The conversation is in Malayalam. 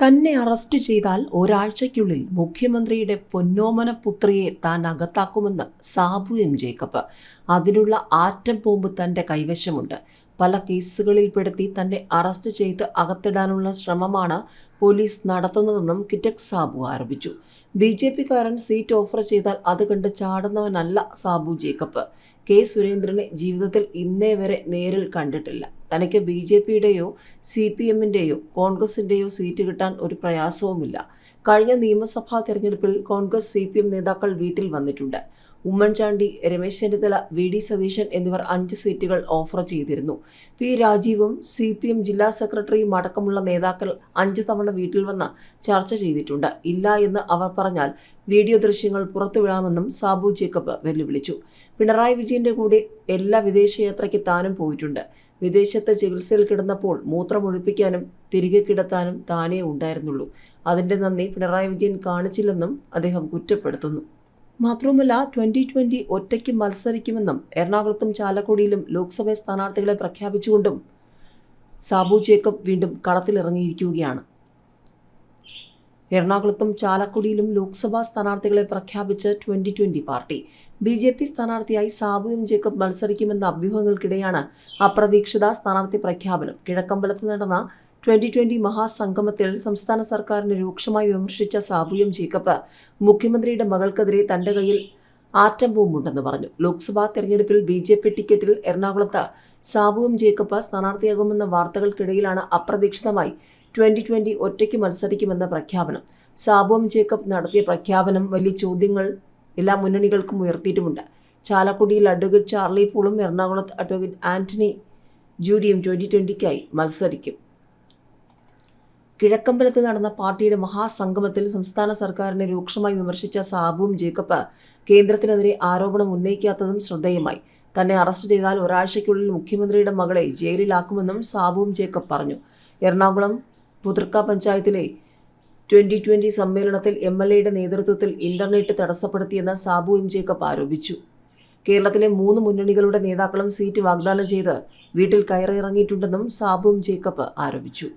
തന്നെ അറസ്റ്റ് ചെയ്താൽ ഒരാഴ്ചയ്ക്കുള്ളിൽ മുഖ്യമന്ത്രിയുടെ പൊന്നോമന പുത്രിയെ താൻ അകത്താക്കുമെന്ന് സാബു എം ജേക്കബ്. അതിനുള്ള ആറ്റം ബോംബ് തന്റെ കൈവശമുണ്ട്. പല കേസുകളിൽപ്പെടുത്തി തന്നെ അറസ്റ്റ് ചെയ്ത് അകത്തിടാനുള്ള ശ്രമമാണ് പോലീസ് നടത്തുന്നതെന്നും കിറ്റക് സാബു ആരോപിച്ചു. ബി ജെ പിക്കാരൻ സീറ്റ് ഓഫർ ചെയ്താൽ അത് കണ്ട് ചാടുന്നവനല്ല സാബു ജേക്കബ്. കെ സുരേന്ദ്രനെ ജീവിതത്തിൽ ഇന്നേ വരെ നേരിൽ കണ്ടിട്ടില്ല. തനിക്ക് ബി ജെ പിയുടെയോ സി പി എമ്മിന്റെയോ കോൺഗ്രസിന്റെയോ സീറ്റ് കിട്ടാൻ ഒരു പ്രയാസവുമില്ല. കഴിഞ്ഞ നിയമസഭാ തെരഞ്ഞെടുപ്പിൽ കോൺഗ്രസ് സി പി എം നേതാക്കൾ വീട്ടിൽ വന്നിട്ടുണ്ട്. ഉമ്മൻചാണ്ടി രമേശ് ചെന്നിത്തല വി ഡി സതീശൻ എന്നിവർ അഞ്ച് സീറ്റുകൾ ഓഫർ ചെയ്തിരുന്നു. പി രാജീവും സി പി എം ജില്ലാ സെക്രട്ടറിയും അടക്കമുള്ള നേതാക്കൾ അഞ്ച് തവണ വീട്ടിൽ വന്ന് ചർച്ച ചെയ്തിട്ടുണ്ട്. ഇല്ല എന്ന് അവർ പറഞ്ഞാൽ വീഡിയോ ദൃശ്യങ്ങൾ പുറത്തുവിടാമെന്നും സാബു ജേക്കബ് വെല്ലുവിളിച്ചു. പിണറായി വിജയന്റെ കൂടെ എല്ലാ വിദേശയാത്രയ്ക്ക് താനും പോയിട്ടുണ്ട്. വിദേശത്ത് ചികിത്സയിൽ കിടന്നപ്പോൾ മൂത്രമൊഴിപ്പിക്കാനും തിരികെ കിടത്താനും താനേ ഉണ്ടായിരുന്നുള്ളൂ. അതിന്റെ നന്ദി പിണറായി വിജയൻ കാണിച്ചില്ലെന്നും അദ്ദേഹം കുറ്റപ്പെടുത്തുന്നു. മാത്രവുമല്ല ട്വന്റി ട്വന്റി ഒറ്റയ്ക്ക് മത്സരിക്കുമെന്നും എറണാകുളത്തും ചാലക്കുടിയിലും ലോക്സഭാ സ്ഥാനാർത്ഥികളെ പ്രഖ്യാപിച്ചുകൊണ്ടും സാബു ജേക്കബ് വീണ്ടും കളത്തിലിറങ്ങിയിരിക്കുകയാണ്. എറണാകുളത്തും ചാലക്കുടിയിലും ലോക്സഭാ സ്ഥാനാർത്ഥികളെ പ്രഖ്യാപിച്ച twenty twenty party B J P സ്ഥാനാർത്ഥിയായി സാബു ജേക്കബ് മത്സരിക്കുമെന്ന അഭ്യൂഹങ്ങൾക്കിടെയാണ് അപ്രതീക്ഷിത സ്ഥാനാർത്ഥി പ്രഖ്യാപനം. കിഴക്കമ്പലത്ത് നടന്ന ട്വന്റി ട്വന്റി മഹാസംഗമത്തിൽ സംസ്ഥാന സർക്കാരിനെ രൂക്ഷമായി വിമർശിച്ച സാബു എം ജേക്കബ് മുഖ്യമന്ത്രിയുടെ മകൾക്കെതിരെ തന്റെ കയ്യിൽ ആറ്റം ബോംബുണ്ടെന്ന് പറഞ്ഞു. ലോക്സഭാ തെരഞ്ഞെടുപ്പിൽ ബി ജെ പി ടിക്കറ്റിൽ എറണാകുളത്ത് സാബു എം ജേക്കബ് സ്ഥാനാർത്ഥിയാകുമെന്ന വാർത്തകൾക്കിടയിലാണ് അപ്രതീക്ഷിതമായി ട്വന്റി ട്വന്റി ഒറ്റയ്ക്ക് മത്സരിക്കുമെന്ന പ്രഖ്യാപനം. സാബു എം ജേക്കബ് നടത്തിയ പ്രഖ്യാപനം വലിയ ചോദ്യങ്ങൾ എല്ലാ മുന്നണികൾക്കും ഉയർത്തിയിട്ടുമുണ്ട്. ചാലക്കുടിയിൽ അഡ്വക്കേറ്റ് ചാർലി പൂളും എറണാകുളത്ത് അഡ്വക്കേറ്റ് ആന്റണി ജൂഡിയും ട്വന്റി ട്വന്റിക്കായി മത്സരിക്കും. കിഴക്കമ്പലത്ത് നടന്ന പാർട്ടിയുടെ മഹാസംഗമത്തിൽ സംസ്ഥാന സർക്കാരിനെ രൂക്ഷമായി വിമർശിച്ച സാബുവും ജേക്കബ് കേന്ദ്രത്തിനെതിരെ ആരോപണം ഉന്നയിക്കാത്തതും ശ്രദ്ധേയമായി. തന്നെ അറസ്റ്റ് ചെയ്താൽ ഒരാഴ്ചയ്ക്കുള്ളിൽ മുഖ്യമന്ത്രിയുടെ മകളെ ജയിലിലാക്കുമെന്നും സാബുവും ജേക്കബ് പറഞ്ഞു. എറണാകുളം പുതൃക്ക പഞ്ചായത്തിലെ ട്വന്റി ട്വന്റി സമ്മേളനത്തിൽ എം എൽ എയുടെ നേതൃത്വത്തിൽ ഇന്റർനെറ്റ് തടസ്സപ്പെടുത്തിയെന്ന് സാബു എം ജേക്കബ് ആരോപിച്ചു. കേരളത്തിലെ മൂന്ന് മുന്നണികളുടെ നേതാക്കളും സീറ്റ് വാഗ്ദാനം ചെയ്ത് വീട്ടിൽ കയറിയിറങ്ങിയിട്ടുണ്ടെന്നും സാബു എം ജേക്കബ് ആരോപിച്ചു.